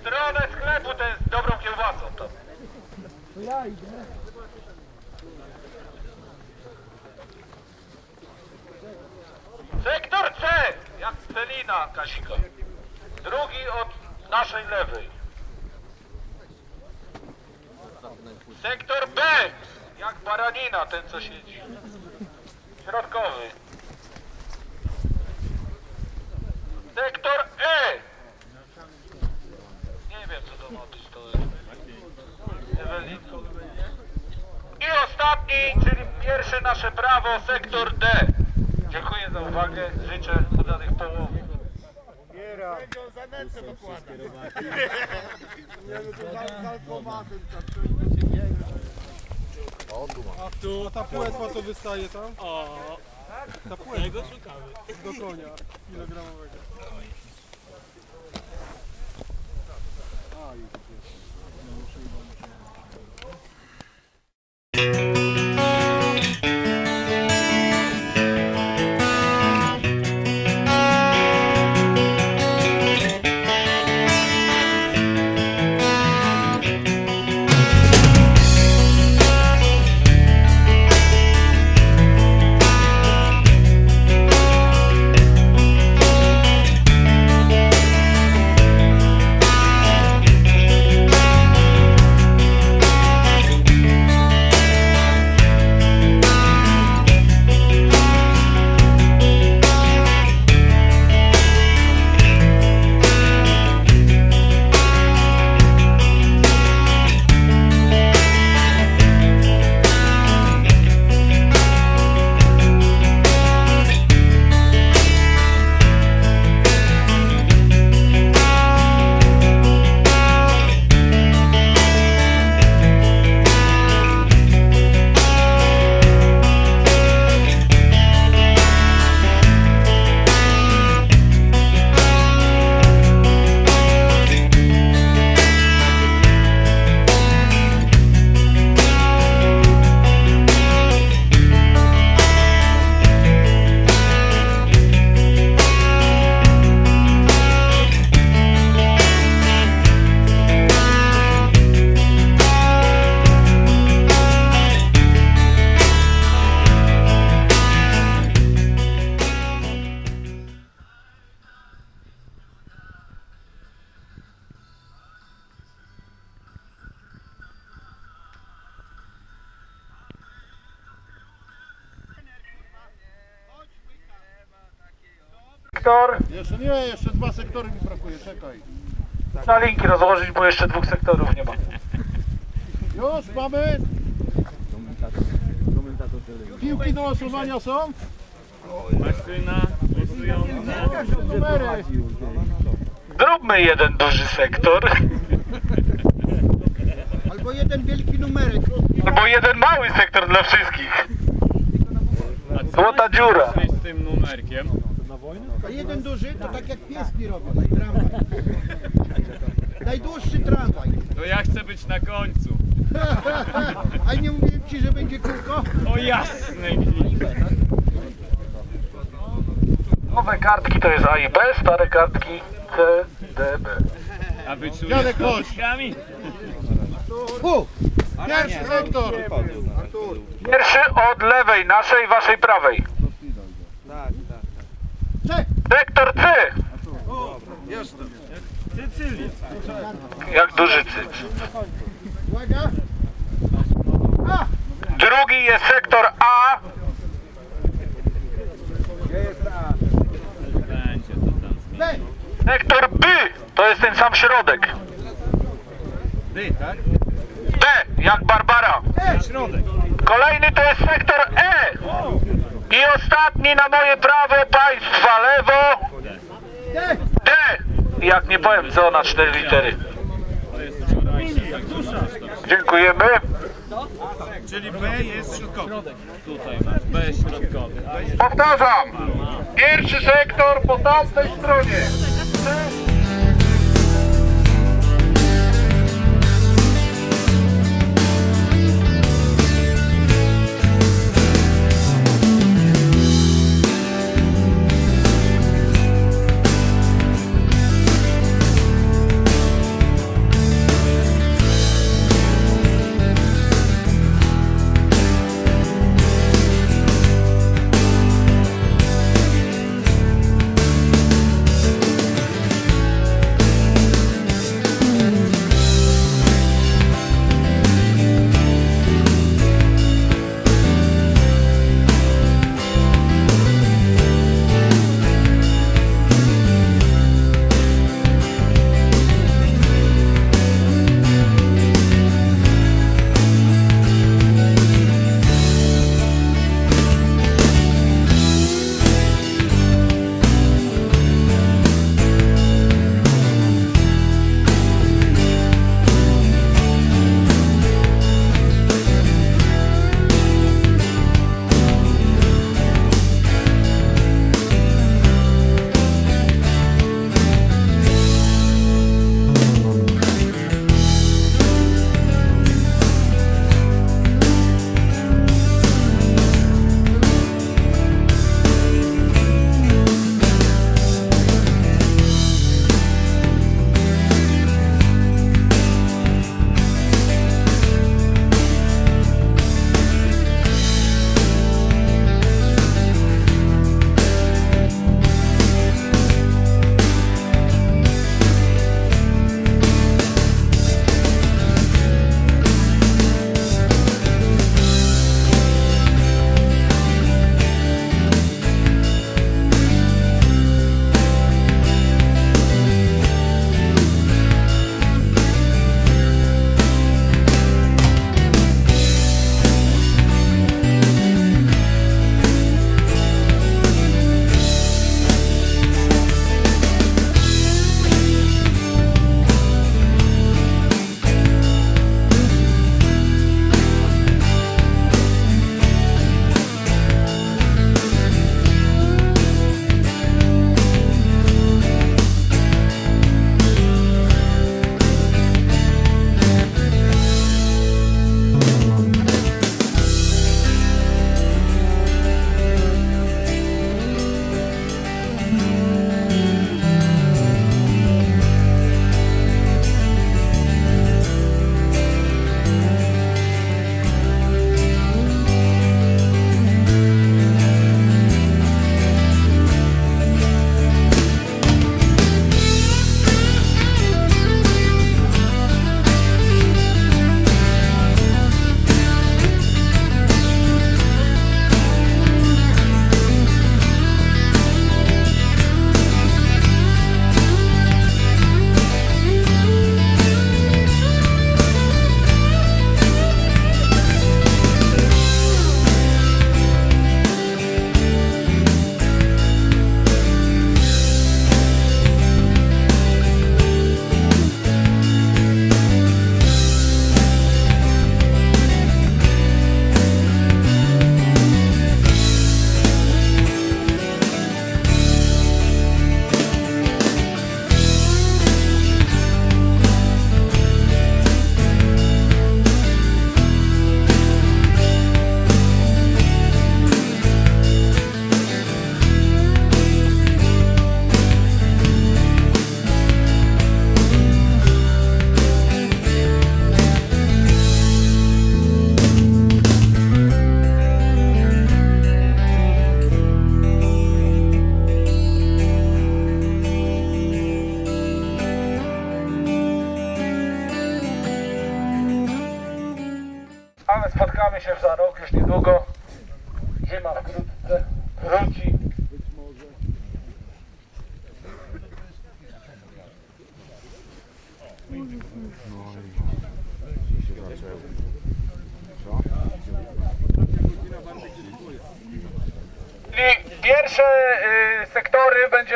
Stronę sklepu ten z dobrą kiełbasą to. To ja idę. Sektor C, jak Celina Kasika. Drugi od naszej lewej. Sektor B, jak Baranina, ten co siedzi. Środkowy. Sektor E. Nie wiem co to ma być, to jest. I ostatni, czyli pierwsze nasze prawo, sektor D. Dziękuję za uwagę, życzę udanych połowów. A tu, a ta płetwa co wystaje tam? O, Ta płetwa tego szukamy. do konia kilogramowego. Sektor, Jeszcze nie, jeszcze dwa sektory mi brakuje, czekaj. na linki rozłożyć, bo jeszcze dwóch sektorów nie ma. Już mamy? Piłki do losowania są? Maszyna losująca. Numery. Zróbmy jeden duży sektor, Albo jeden wielki numerek. albo jeden mały sektor dla wszystkich. Złota dziura. z tym numerkiem? Jeden duży to tak jak pieski robią. Tramwaj. Najdłuższy tramwaj. To ja chcę być na końcu. A nie mówiłem ci, że będzie kółko? O gwint. Nowe kartki to jest A i B, stare kartki C, D, B. A wy Janek, czujesz chodź. kółkami? Hu! Pierwszy sektor. Pierwszy od lewej, naszej, waszej prawej. Czek! Sektor C. Jak duży cyc. Drugi jest sektor A. Sektor B to jest ten sam środek. Ty, tak? B jak Barbara. Środek. Kolejny to jest sektor E. I ostatni na moje prawo, państwa lewo. D! Jak nie powiem co na cztery litery. Jest. Dziękujemy. Czyli B jest środkowy. Tutaj masz B środkowy. Powtarzam. Pierwszy sektor po tamtej stronie.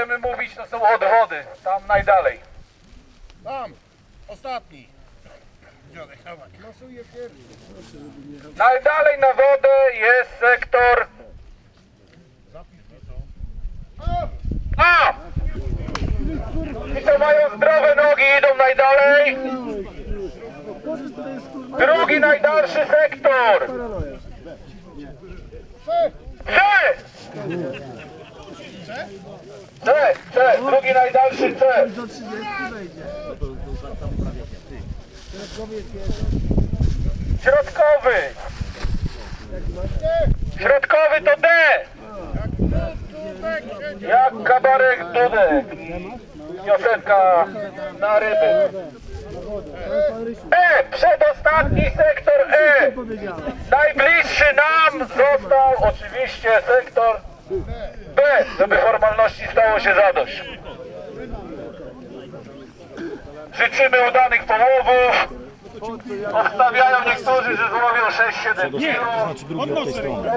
Będziemy mówić to są odwody, tam najdalej. Tam, ostatni. Najdalej na wodę jest sektor A! Ci co mają zdrowe nogi idą najdalej. Drugi najdalszy sektor. C! C, C, drugi najdalszy C. Środkowy. Środkowy to D. Jak kabarek Dudek. Piosenka na ryby. E, przedostatni sektor E. Najbliższy nam został oczywiście sektor B, żeby formalności stało się zadość. Życzymy udanych połowów. Obstawiają niektórzy, że złowią 6-7 kilo. Od tej strony.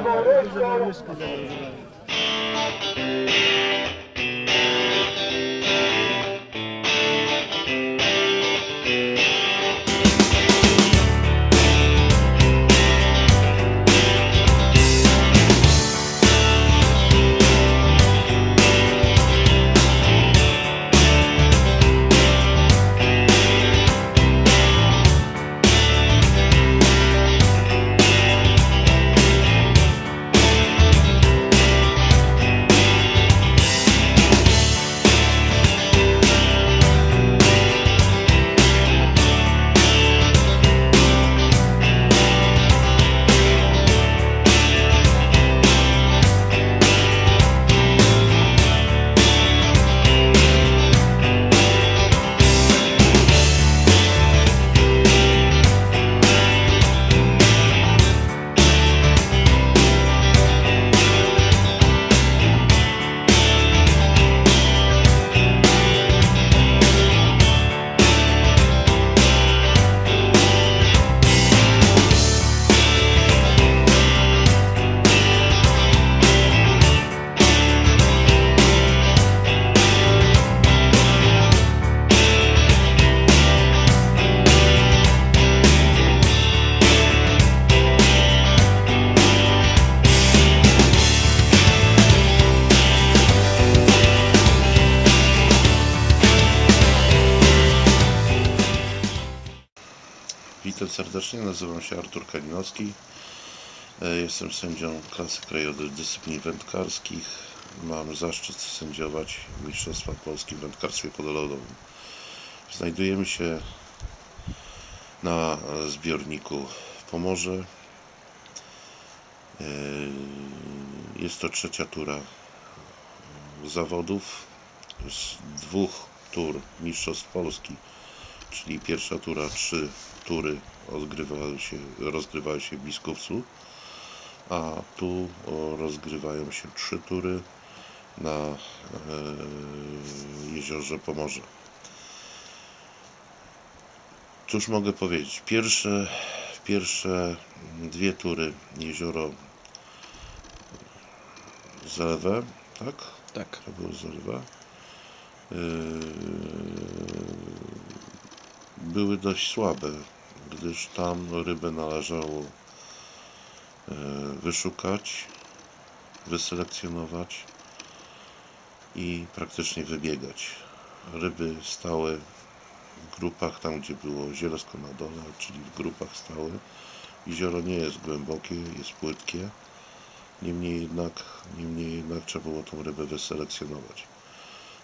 Witam serdecznie, nazywam się Artur Kalinowski. E, Jestem sędzią klasy krajowej dyscyplin wędkarskich. Mam zaszczyt sędziować Mistrzostwa Polski w wędkarstwie podolodowym. Znajdujemy się na zbiorniku Pomorze. E, Jest to trzecia tura zawodów z dwóch tur Mistrzostw Polski czyli pierwsza tura, trzy tury odgrywały się, rozgrywały się w Biskupcu, a tu rozgrywają się trzy tury na e, jeziorze Pomorze. Cóż mogę powiedzieć? Pierwsze, pierwsze dwie tury jezioro Zalewe, tak? Tak. To było. Yy, były dość słabe, gdyż tam rybę należało e, wyszukać, wyselekcjonować i praktycznie wybiegać. Ryby stałe w grupach, tam gdzie było zielesko na dole, czyli w grupach stałe. Jezioro nie jest głębokie, jest płytkie. Niemniej jednak, niemniej jednak trzeba było tą rybę wyselekcjonować.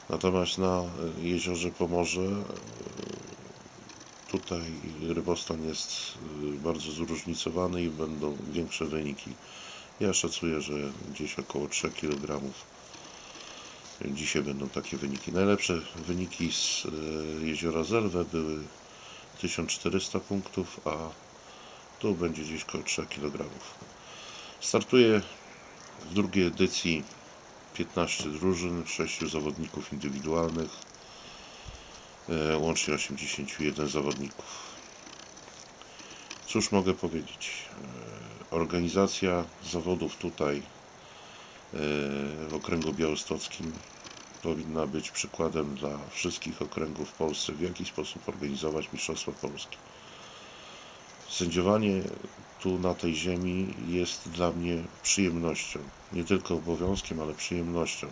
Natomiast na e, jeziorze Pomorze Tutaj rybostan jest y, bardzo zróżnicowany i będą większe wyniki. Ja szacuję, że gdzieś około 3 kg. Dzisiaj będą takie wyniki. Najlepsze wyniki z y, jeziora Zelwe były 1400 punktów, a Tu będzie gdzieś koło 3 kg. Startuje w drugiej edycji 15 drużyn, 6 zawodników indywidualnych, łącznie 81 zawodników. Cóż mogę powiedzieć? E, Organizacja zawodów tutaj e, w okręgu białostockim powinna być przykładem dla wszystkich okręgów w Polsce, w jaki sposób organizować Mistrzostwa Polski. Sędziowanie tu na tej ziemi jest dla mnie przyjemnością. Nie tylko obowiązkiem, ale przyjemnością.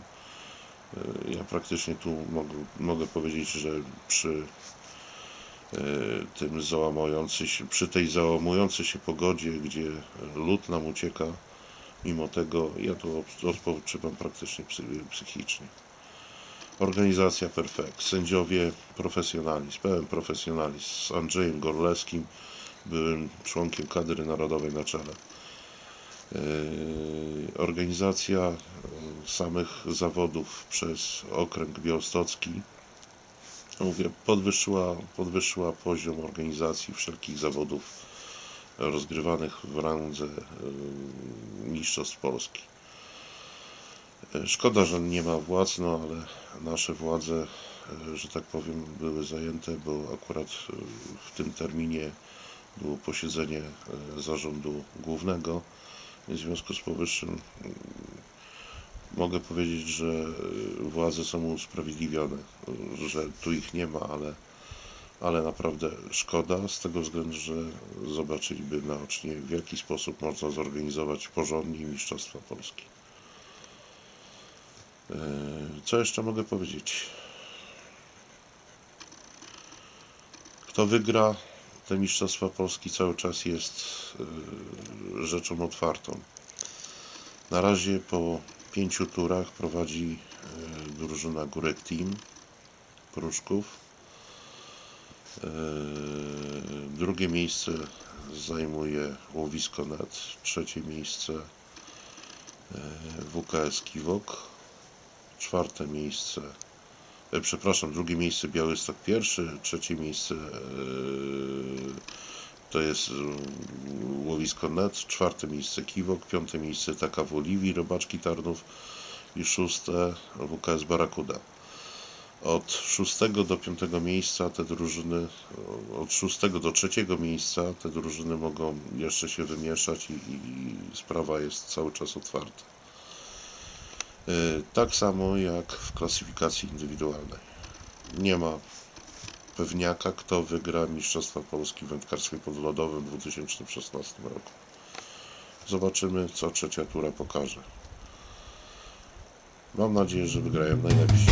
Ja praktycznie tu mogę, mogę powiedzieć, że przy e, tym załamujący się, przy tej załamującej się pogodzie, gdzie lód nam ucieka, mimo tego ja tu odpoczywam praktycznie psy- psychicznie. Organizacja perfekt, sędziowie profesjonalizm, pełen profesjonalizm z Andrzejem Gorlewskim, byłym członkiem kadry narodowej na czele. Yy, Organizacja yy, samych zawodów przez okręg białostocki mówię, podwyższyła, podwyższyła poziom organizacji wszelkich zawodów rozgrywanych w randze yy, Mistrzostw Polski. Szkoda, że nie ma władz, no ale nasze władze, że tak powiem, były zajęte, bo akurat w tym terminie było posiedzenie e, zarządu głównego. W związku z powyższym mm, mogę powiedzieć, że e, władze są usprawiedliwione, że tu ich nie ma, ale, ale naprawdę szkoda z tego względu, że zobaczyliby naocznie w jaki sposób można zorganizować porządnie Mistrzostwa Polski. E, Co jeszcze mogę powiedzieć? Kto wygra te Mistrzostwa Polski cały czas jest y, rzeczą otwartą. Na razie po pięciu turach prowadzi y, drużyna Górek Team Pruszków. Y, Drugie miejsce zajmuje Łowisko Net. Trzecie miejsce WKS Kiwok. Czwarte miejsce przepraszam, drugie miejsce Białystok pierwszy, trzecie miejsce e, to jest e, Łowisko Net, czwarte miejsce Kiwok, piąte miejsce Taka w Oliwii, Robaczki Tarnów i szóste WKS Barakuda. Od szóstego do piątego miejsca te drużyny, od szóstego do trzeciego miejsca te drużyny mogą jeszcze się wymieszać i, i sprawa jest cały czas otwarta. E, Tak samo jak w klasyfikacji indywidualnej. Nie ma pewniaka, kto wygra Mistrzostwa Polski w wędkarstwie podlodowym w 2016 roku. Zobaczymy, co trzecia tura pokaże. Mam nadzieję, że wygrają najlepsi.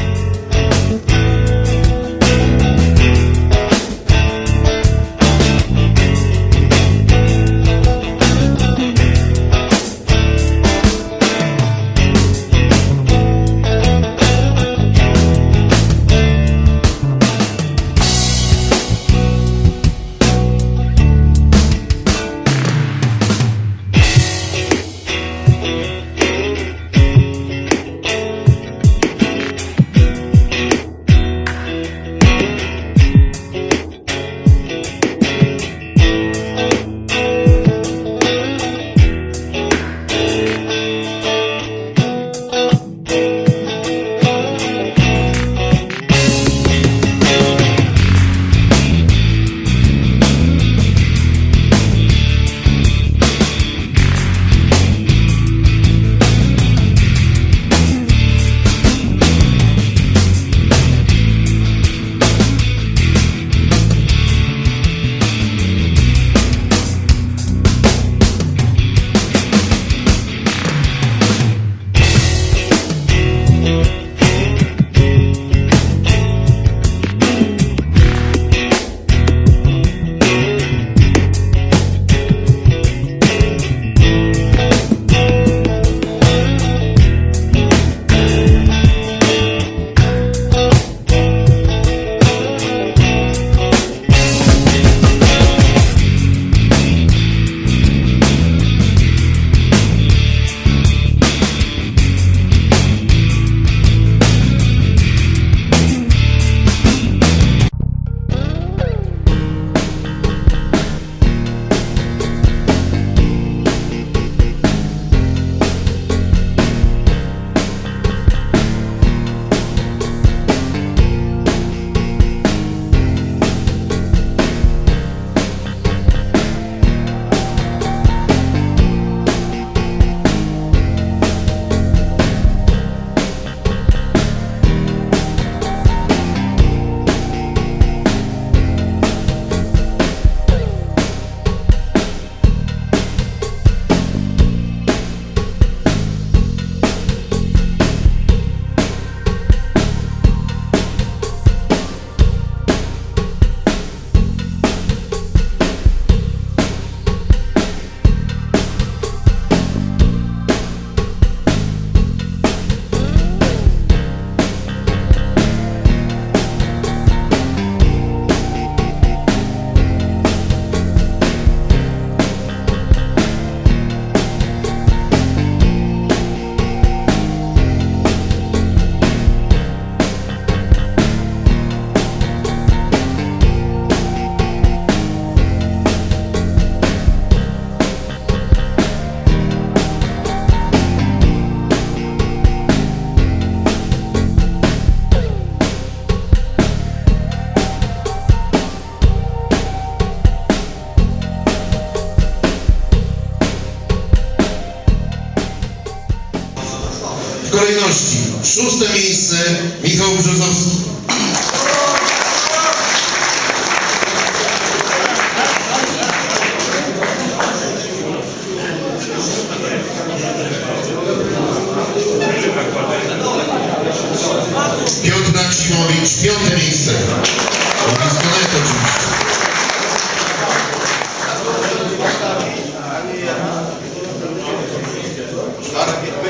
Szóste miejsce Michał Brzozowski.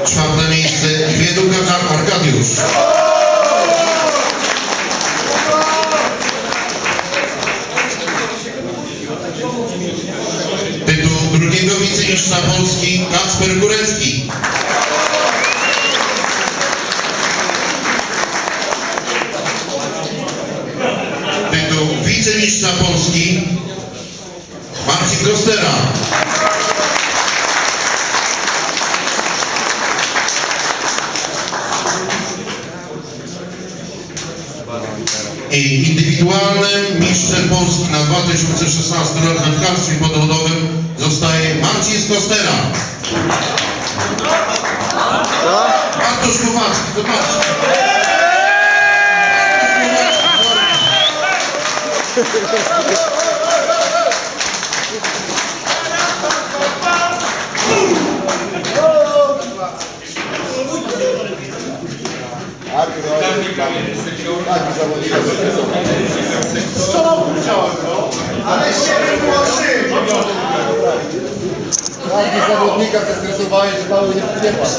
Czwarte miejsce Wieduka Arkadiusz. Każdy zawodnika zestresowałeś, że mały nie, padł.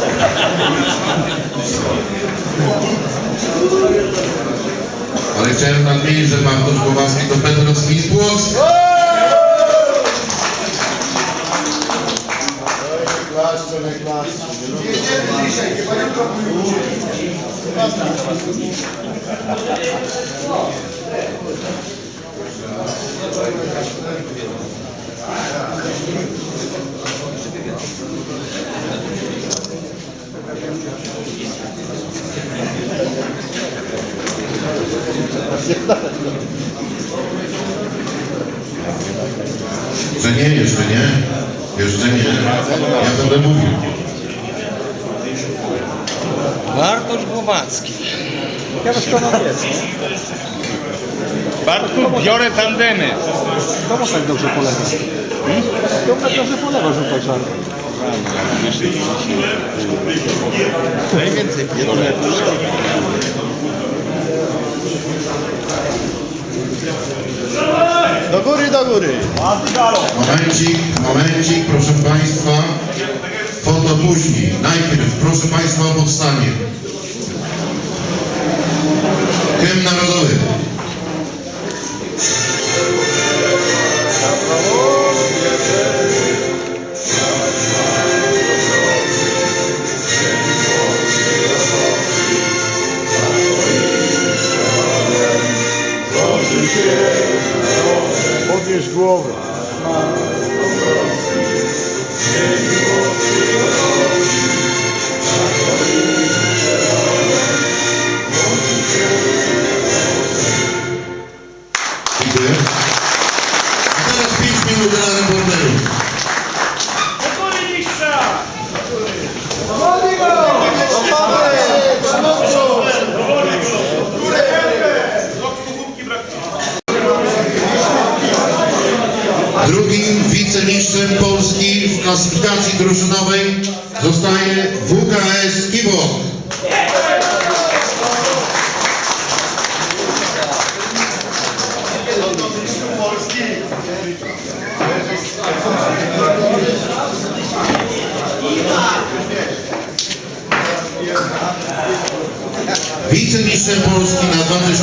Ale chciałem nadmienić, że Bartosz Kowalski to Petrowski z Płock. Klaszcze, nie klaszcze. Że nie, jeszcze nie. Jeszcze nie. Ja będę mówił. Bartosz Głowacki. Bartku, biorę tandemy. Kto tak dobrze polewa? Kto tak dobrze polewa żółta czarna? Najwięcej Do góry, do góry. Momencik, momencik, proszę Państwa. Foto później. Najpierw, proszę Państwa, o powstanie. Powiem narodowy.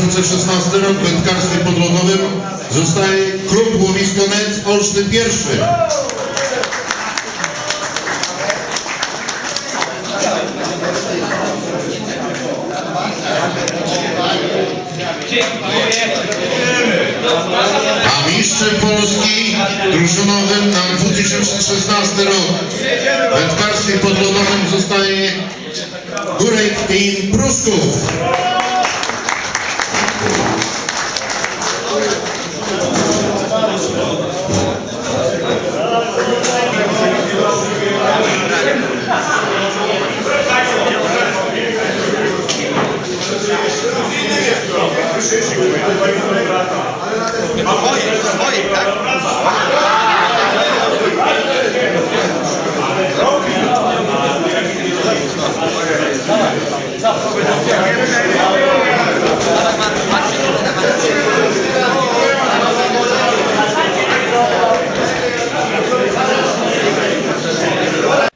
2016 rok w wędkarstwie podwodowym zostaje klub Łowisko Net Olsztyn I. A mistrzem Polski drużynowym na 2016 rok w wędkarstwie podwodowym zostaje Górek Team Prusków.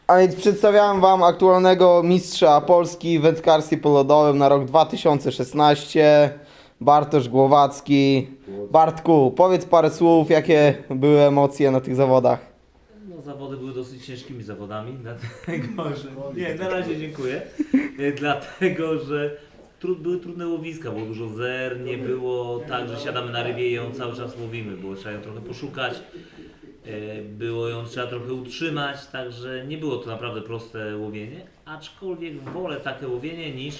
A więc przedstawiałem Wam aktualnego mistrza Polski w wędkarstwie polodowym na rok 2016, Bartosz Głowacki. Bartku, powiedz parę słów, jakie były emocje na tych zawodach. No, zawody były dosyć ciężkimi zawodami, dlatego że. Nie, na razie dziękuję. E, Dlatego, że były trudne łowiska, było dużo zer, nie było tak, że siadamy na rybie i ją cały czas łowimy, było trzeba ją trochę poszukać, było ją trzeba trochę utrzymać, także nie było to naprawdę proste łowienie, aczkolwiek wolę takie łowienie niż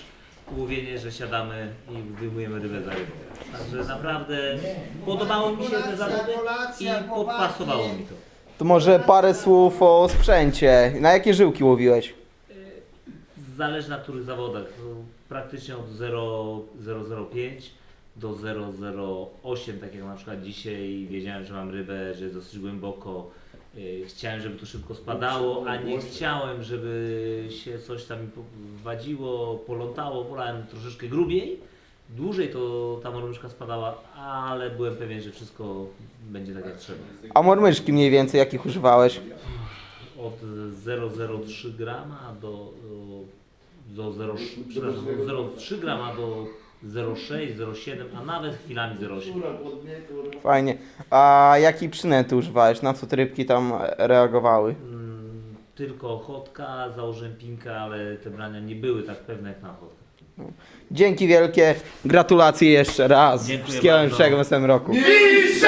łowienie, że siadamy i wyjmujemy rybę za rybą. Także naprawdę podobało mi się te zawody i podpasowało mi to. To może parę słów o sprzęcie. Na jakie żyłki łowiłeś? Zależy na których zawodach. Praktycznie od 0,005 do 0,08, tak jak na przykład dzisiaj wiedziałem, że mam rybę, że jest dosyć głęboko. Yy, Chciałem, żeby to szybko spadało, a nie chciałem, żeby się coś tam wadziło, polątało. Wolałem troszeczkę grubiej. Dłużej to ta mormyszka spadała, ale byłem pewien, że wszystko będzie tak jak trzeba. A mormyszki mniej więcej jakich używałeś? od 0,03 grama do, do 0, przepraszam, od 0,3 grama do 0,6, 0,7, a nawet chwilami 0,8. Fajnie. A jakiej przynęty używałeś? Na co te rybki tam reagowały? Mm, Tylko ochotka, założyłem pinkę, ale te brania nie były tak pewne jak na ochotkę. Dzięki wielkie. Gratulacje jeszcze raz. Dziękuję Wszystkiego bardzo. najlepszego w następnym roku. Mistrz